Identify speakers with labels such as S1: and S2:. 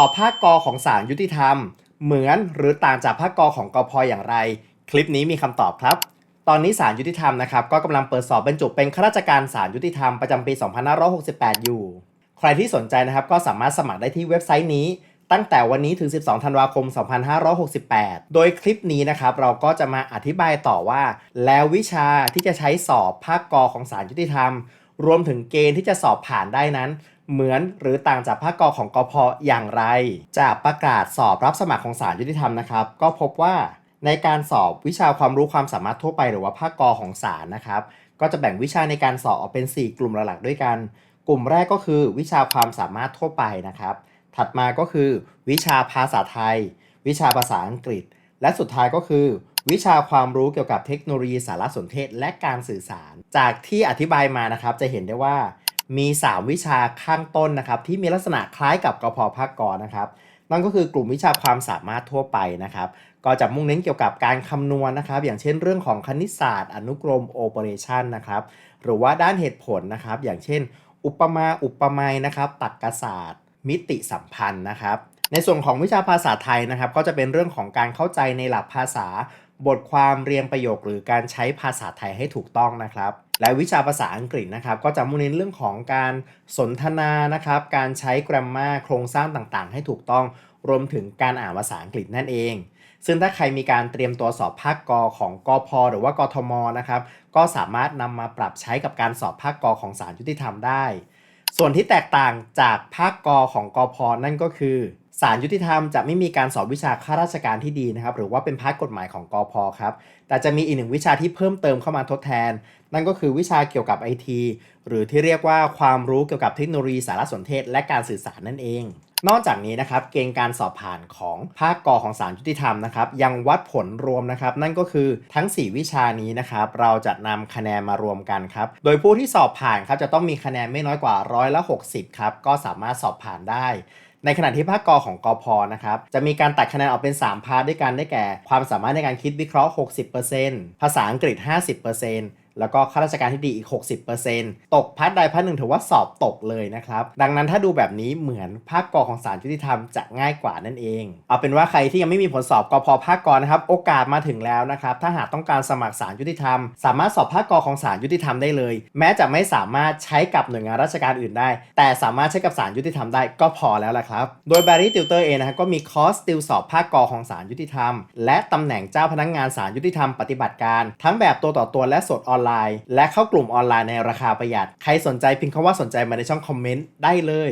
S1: อบภาคกอของศาลยุติธรรม เหมือนหรือต่างจากภาคกอของกพอย่างไร คลิปนี้มีคำตอบครับ ตอนนี้ศาลยุติธรรมนะครับก็กำลังเปิดสอบบรรจุเป็นข้าราชการศาลยุติธรรมประจำปี 2568 อยู่ ใครที่สนใจนะครับก็สามารถสมัครได้ที่เว็บไซต์นี้ ตั้งแต่วันนี้ถึง 12 ธันวาคม 2568 โดยคลิปนี้นะครับเราก็จะมาอธิบายต่อว่า แล้ววิชาที่จะใช้สอบภาคกอของศาลยุติธรรม รวมถึงเกณฑ์ที่จะสอบผ่านได้นั้น เหมือนหรือต่างจากภาคกอของกพอย่างไร จากประกาศสอบรับสมัครของศาลยุติธรรมนะครับ ก็พบว่าในการสอบวิชาความรู้ความสามารถทั่วไปหรือว่าภาคกอของศาลนะครับ ก็จะแบ่งวิชาในการสอบออกเป็น 4 กลุ่มหลักๆด้วยกัน กลุ่มแรกก็คือวิชาความสามารถทั่วไปนะครับ ถัดมาก็คือ วิชาภาษาไทย วิชาภาษาอังกฤษ และสุดท้ายก็คือ วิชาความรู้เกี่ยวกับเทคโนโลยีสารสนเทศและการสื่อสาร จากที่อธิบายมานะครับจะเห็นได้ว่ามี 3 วิชาข้างต้นนะครับ ที่มีลักษณะคล้ายกับกพภาคกรนะครับนั่นก็คือกลุ่มวิชาความสามารถทั่วไปนะครับ ก็จะมุ่งเน้นเกี่ยวกับการคำนวณนะครับ อย่างเช่นเรื่องของคณิตศาสตร์ อนุกรมโอเปอเรชันนะครับ หรือว่าด้านเหตุผลนะครับ อย่างเช่น อุปมา อุปไมยนะครับตรรกศาสตร์ มิติสัมพันธ์นะครับ ในส่วนของวิชาภาษาไทยนะครับ ก็จะเป็นเรื่องของการเข้าใจในหลักภาษา บทความเรียงประโยคหรือการใช้ภาษาไทยให้ถูกต้องนะครับ และวิชาภาษาอังกฤษนะครับก็จะมุ่งเน้นเรื่องของการสนทนานะครับ การใช้ grammar โครงสร้างต่างๆ ให้ถูกต้อง รวมถึงการอ่านภาษาอังกฤษนั่นเอง ซึ่งถ้าใครมีการเตรียมตัวสอบภาคกอของกพหรือว่ากทมนะครับก็สามารถนำมาปรับใช้กับการสอบภาคกอของศาลยุติธรรมได้ ส่วนที่แตกต่างจากภาคกอของกพนั่นก็คือ ศาลยุติธรรมจะไม่มีการสอบวิชาข้าราชการที่ดีนะครับ หรือว่าเป็นพาร์ทกฎหมายของกอพครับ แต่จะมีอีกหนึ่งวิชาที่เพิ่มเติมเข้ามาทดแทน นั่นก็คือวิชาเกี่ยวกับไอทีหรือที่เรียกว่าความรู้เกี่ยวกับเทคโนโลยีสารสนเทศ และการสื่อสารนั่นเอง นอกจากนี้นะครับ เกณฑ์การสอบผ่านของภาคกอของศาลยุติธรรมนะครับยังวัดผลรวมนะครับ นั่นก็คือทั้ง 4 วิชานี้นะครับเราจะนำคะแนนมารวมกันครับ โดยผู้ที่สอบผ่านครับจะต้องมีคะแนนไม่น้อยกว่าร้อยละ60ครับก็สามารถสอบผ่านได้ ในขณะที่ภาคกอของกอพนะครับจะมีการตัดคะแนนออกเป็น 3 พาร์ทด้วยกันได้แก่ ความสามารถในการคิดวิเคราะห์ 60%ภาษาอังกฤษ 50% แล้วก็ข้าราชการที่ดีอีก 60%ตกพาร์ทใดพาร์ทหนึ่งถือว่าสอบตกเลยนะครับ ดังนั้นถ้าดูแบบนี้เหมือนภาคกอของศาลยุติธรรมจะง่ายกว่านั่นเอง เอาเป็นว่าใครที่ยังไม่มีผลสอบกอพภาคกอนะครับ โอกาสมาถึงแล้วนะครับ ถ้าหากต้องการสมัครศาลยุติธรรม สามารถสอบภาคกอของศาลยุติธรรมได้เลย แม้จะไม่สามารถใช้กับหน่วยงานราชการอื่นได้ แต่สามารถใช้กับศาลยุติธรรมได้ก็พอแล้วละครับ โดย Barry Tutor เองนะครับก็มีคอร์สติวสอบภาคกอของศาลยุติธรรม และตำแหน่งเจ้าพนักงานศาลยุติธรรมปฏิบัติการ ทั้งแบบตัวต่อตัวและสดออนไลน์ และเข้ากลุ่มออนไลน์ในราคาประหยัด ใครสนใจพิมพ์คำว่าสนใจมาในช่องคอมเมนต์ได้เลย